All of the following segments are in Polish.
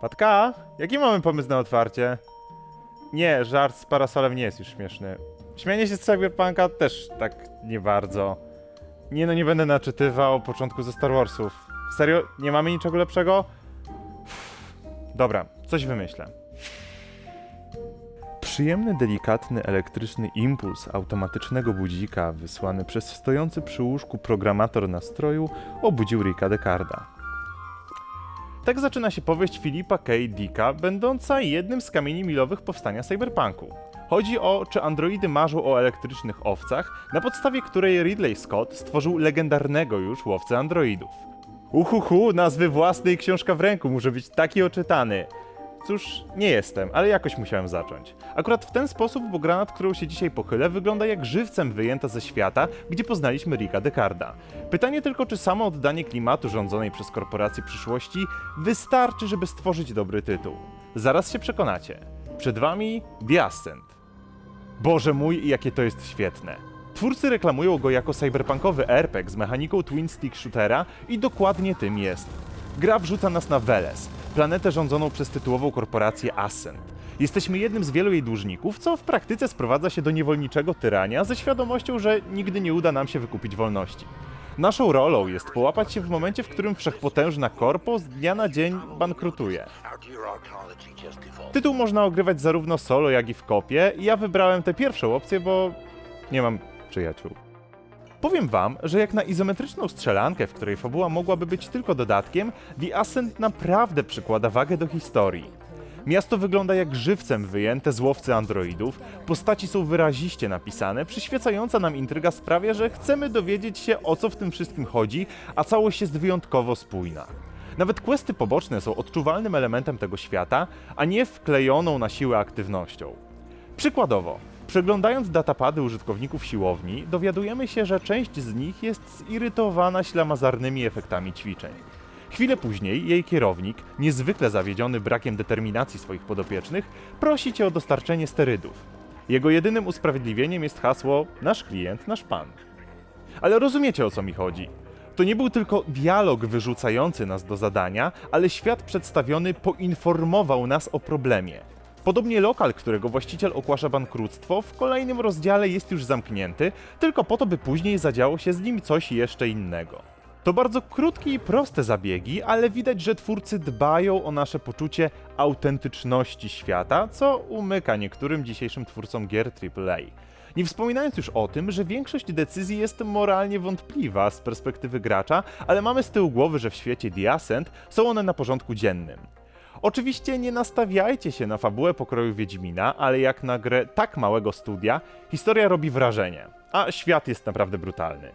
Patka, jaki mamy pomysł na otwarcie? Nie, żart z parasolem nie jest już śmieszny. Śmianie się z Cyberpunka też tak nie bardzo. Nie no, nie będę naczytywał początku ze Star Warsów. Serio? Nie mamy niczego lepszego? Dobra, coś wymyślę. Przyjemny, delikatny, elektryczny impuls automatycznego budzika wysłany przez stojący przy łóżku programator nastroju obudził Ricka Decarda. Tak zaczyna się powieść Filipa K. Dicka, będąca jednym z kamieni milowych powstania cyberpunku. Chodzi o czy androidy marzą o elektrycznych owcach, na podstawie której Ridley Scott stworzył legendarnego już łowcę androidów. Uhuhu, nazwy własnej książka w ręku może być taki oczytany. Cóż, nie jestem, ale jakoś musiałem zacząć. Akurat w ten sposób, bo gra, nad którą się dzisiaj pochylę, wygląda jak żywcem wyjęta ze świata, gdzie poznaliśmy Ricka Decarda. Pytanie tylko, czy samo oddanie klimatu rządzonej przez korporacje przyszłości wystarczy, żeby stworzyć dobry tytuł. Zaraz się przekonacie. Przed wami The Ascent. Boże mój, jakie to jest świetne. Twórcy reklamują go jako cyberpunkowy RPG z mechaniką twin stick shootera i dokładnie tym jest. Gra wrzuca nas na Veles, planetę rządzoną przez tytułową korporację Ascent. Jesteśmy jednym z wielu jej dłużników, co w praktyce sprowadza się do niewolniczego tyrania ze świadomością, że nigdy nie uda nam się wykupić wolności. Naszą rolą jest połapać się w momencie, w którym wszechpotężna korpo z dnia na dzień bankrutuje. Tytuł można ogrywać zarówno solo, jak i w kopie ja wybrałem tę pierwszą opcję, bo nie mam przyjaciół. Powiem wam, że jak na izometryczną strzelankę, w której fabuła mogłaby być tylko dodatkiem, The Ascent naprawdę przykłada wagę do historii. Miasto wygląda jak żywcem wyjęte z łowcy androidów, postaci są wyraziście napisane, przyświecająca nam intryga sprawia, że chcemy dowiedzieć się o co w tym wszystkim chodzi, a całość jest wyjątkowo spójna. Nawet questy poboczne są odczuwalnym elementem tego świata, a nie wklejoną na siłę aktywnością. Przykładowo, przeglądając datapady użytkowników siłowni, dowiadujemy się, że część z nich jest zirytowana ślamazarnymi efektami ćwiczeń. Chwilę później jej kierownik, niezwykle zawiedziony brakiem determinacji swoich podopiecznych, prosi cię o dostarczenie sterydów. Jego jedynym usprawiedliwieniem jest hasło nasz klient, nasz pan. Ale rozumiecie o co mi chodzi. To nie był tylko dialog wyrzucający nas do zadania, ale świat przedstawiony poinformował nas o problemie. Podobnie lokal, którego właściciel ogłasza bankructwo, w kolejnym rozdziale jest już zamknięty, tylko po to, by później zadziało się z nim coś jeszcze innego. To bardzo krótkie i proste zabiegi, ale widać, że twórcy dbają o nasze poczucie autentyczności świata, co umyka niektórym dzisiejszym twórcom gier AAA. Nie wspominając już o tym, że większość decyzji jest moralnie wątpliwa z perspektywy gracza, ale mamy z tyłu głowy, że w świecie The Ascent są one na porządku dziennym. Oczywiście nie nastawiajcie się na fabułę pokroju Wiedźmina, ale jak na grę tak małego studia, historia robi wrażenie, a świat jest naprawdę brutalny.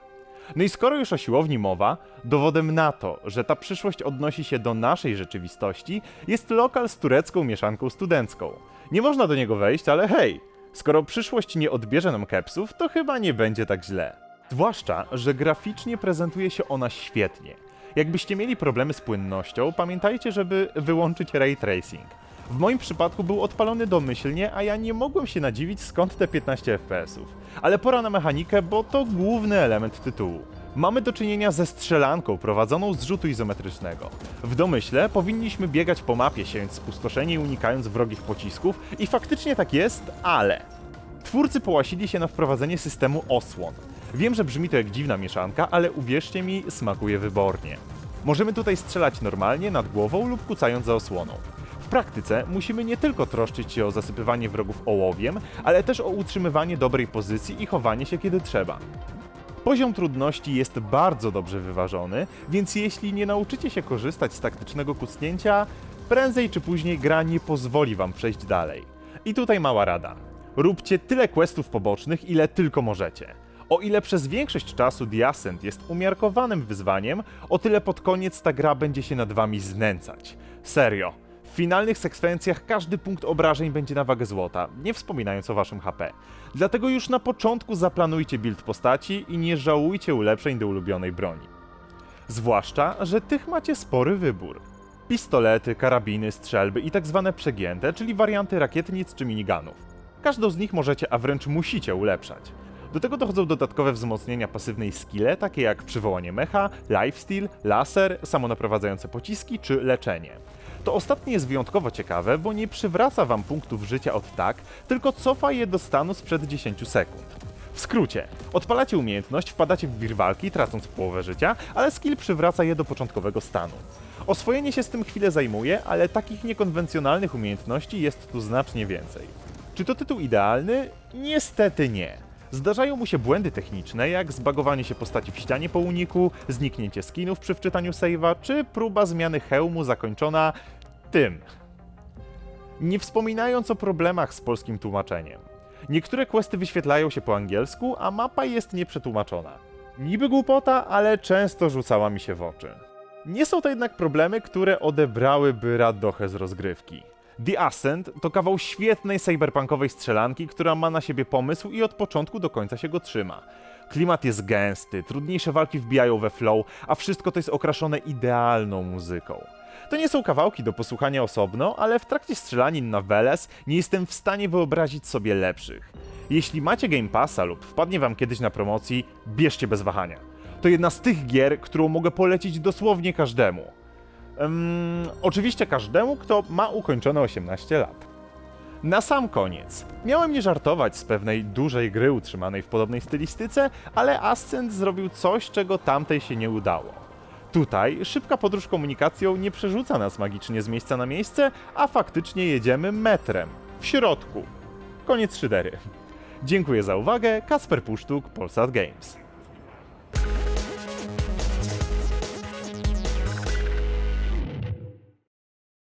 No i skoro już o siłowni mowa, dowodem na to, że ta przyszłość odnosi się do naszej rzeczywistości, jest lokal z turecką mieszanką studencką. Nie można do niego wejść, ale hej, skoro przyszłość nie odbierze nam kepsów, to chyba nie będzie tak źle. Zwłaszcza, że graficznie prezentuje się ona świetnie. Jakbyście mieli problemy z płynnością, pamiętajcie, żeby wyłączyć ray tracing. W moim przypadku był odpalony domyślnie, a ja nie mogłem się nadziwić skąd te 15 FPS-ów. Ale pora na mechanikę, bo to główny element tytułu. Mamy do czynienia ze strzelanką prowadzoną z rzutu izometrycznego. W domyśle powinniśmy biegać po mapie, siejąc spustoszenie i unikając wrogich pocisków i faktycznie tak jest, ale... Twórcy połasili się na wprowadzenie systemu osłon. Wiem, że brzmi to jak dziwna mieszanka, ale uwierzcie mi, smakuje wybornie. Możemy tutaj strzelać normalnie, nad głową lub kucając za osłoną. W praktyce musimy nie tylko troszczyć się o zasypywanie wrogów ołowiem, ale też o utrzymywanie dobrej pozycji i chowanie się kiedy trzeba. Poziom trudności jest bardzo dobrze wyważony, więc jeśli nie nauczycie się korzystać z taktycznego kucnięcia, prędzej czy później gra nie pozwoli wam przejść dalej. I tutaj mała rada. Róbcie tyle questów pobocznych, ile tylko możecie. O ile przez większość czasu The Ascent jest umiarkowanym wyzwaniem, o tyle pod koniec ta gra będzie się nad wami znęcać. Serio. W finalnych sekwencjach każdy punkt obrażeń będzie na wagę złota, nie wspominając o waszym HP. Dlatego już na początku zaplanujcie build postaci i nie żałujcie ulepszeń do ulubionej broni. Zwłaszcza, że tych macie spory wybór. Pistolety, karabiny, strzelby i tak zwane przegięte, czyli warianty rakietnic czy miniganów. Każdą z nich możecie, a wręcz musicie ulepszać. Do tego dochodzą dodatkowe wzmocnienia pasywnej skille, takie jak przywołanie mecha, lifesteal, laser, samonaprowadzające pociski czy leczenie. To ostatnie jest wyjątkowo ciekawe, bo nie przywraca wam punktów życia od tak, tylko cofa je do stanu sprzed 10 sekund. W skrócie, odpalacie umiejętność, wpadacie w wir walki, tracąc połowę życia, ale skill przywraca je do początkowego stanu. Oswojenie się z tym chwilę zajmuje, ale takich niekonwencjonalnych umiejętności jest tu znacznie więcej. Czy to tytuł idealny? Niestety nie. Zdarzają mu się błędy techniczne, jak zbagowanie się postaci w ścianie po uniku, zniknięcie skinów przy wczytaniu save'a, czy próba zmiany hełmu zakończona tym. Nie wspominając o problemach z polskim tłumaczeniem. Niektóre questy wyświetlają się po angielsku, a mapa jest nieprzetłumaczona. Niby głupota, ale często rzucała mi się w oczy. Nie są to jednak problemy, które odebrałyby radochę z rozgrywki. The Ascent to kawał świetnej cyberpunkowej strzelanki, która ma na siebie pomysł i od początku do końca się go trzyma. Klimat jest gęsty, trudniejsze walki wbijają we flow, a wszystko to jest okraszone idealną muzyką. To nie są kawałki do posłuchania osobno, ale w trakcie strzelanin na Veles nie jestem w stanie wyobrazić sobie lepszych. Jeśli macie Game Passa lub wpadnie wam kiedyś na promocji, bierzcie bez wahania. To jedna z tych gier, którą mogę polecić dosłownie każdemu. Ym, oczywiście każdemu, kto ma ukończone 18 lat. Na sam koniec. Miałem nie żartować z pewnej dużej gry utrzymanej w podobnej stylistyce, ale Ascent zrobił coś, czego tamtej się nie udało. Tutaj szybka podróż komunikacją nie przerzuca nas magicznie z miejsca na miejsce, a faktycznie jedziemy metrem. W środku. Koniec szydery. Dziękuję za uwagę, Kasper Pusztuk, Polsat Games.